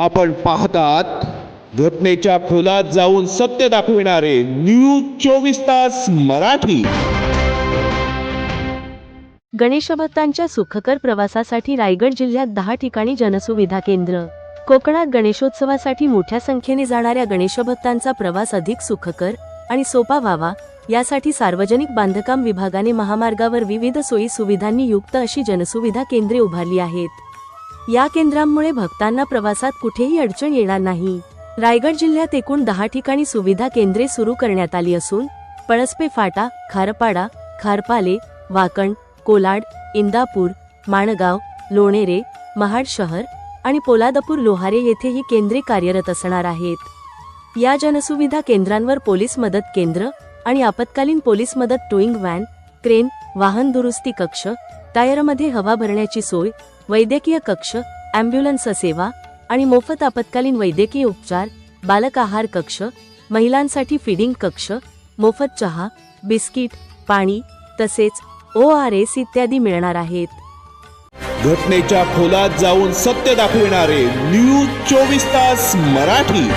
आपण पाहतात घटनेच्या खोलात जाऊन सत्य दाखविणारे न्यूज चोवीस तास मराठी. गणेश भक्तांच्या सुखकर प्रवासासाठी रायगड जिल्ह्यात दहा ठिकाणी जनसुविधा केंद्र. कोकणात गणेशोत्सवासाठी मोठ्या संख्येने जाणाऱ्या गणेश भक्तांचा प्रवास अधिक सुखकर आणि सोपा व्हावा यासाठी सार्वजनिक बांधकाम विभागाने महामार्गावर विविध सोयी सुविधांनी युक्त अशी जनसुविधा केंद्रे उभारली आहेत. या केंद्रांमुळे भक्तांना प्रवासात कुठेही अडचण येणार नाही. रायगड जिल्ह्यात एकूण दहा ठिकाणी सुविधा केंद्रे सुरू करण्यात आली असून पळसपे फाटा खारपाडा खारपाले वाकण कोलाड इंदापूर माणगाव लोणेरे महाड शहर आणि पोलादपूर लोहारे येथे ही केंद्रे कार्यरत असणार आहेत. या जनसुविधा केंद्रांवर पोलीस मदत केंद्र आणि आपत्कालीन पोलीस मदत टोईंग व्हॅन क्रेन वाहन दुरुस्ती कक्ष टायरमध्ये हवा भरण्याची सोय वैद्यकीय कक्ष अँब्युलन्स सेवा आणि मोफत आपत्कालीन वैद्यकीय उपचार बालक आहार कक्ष महिलांसाठी फीडिंग कक्ष मोफत चहा बिस्किट पाणी तसेच ओ आर एस इत्यादी मिळणार आहेत. घटनेच्या खोलात जाऊन सत्य दाखविणारे न्यूज चोवीस तास मराठी.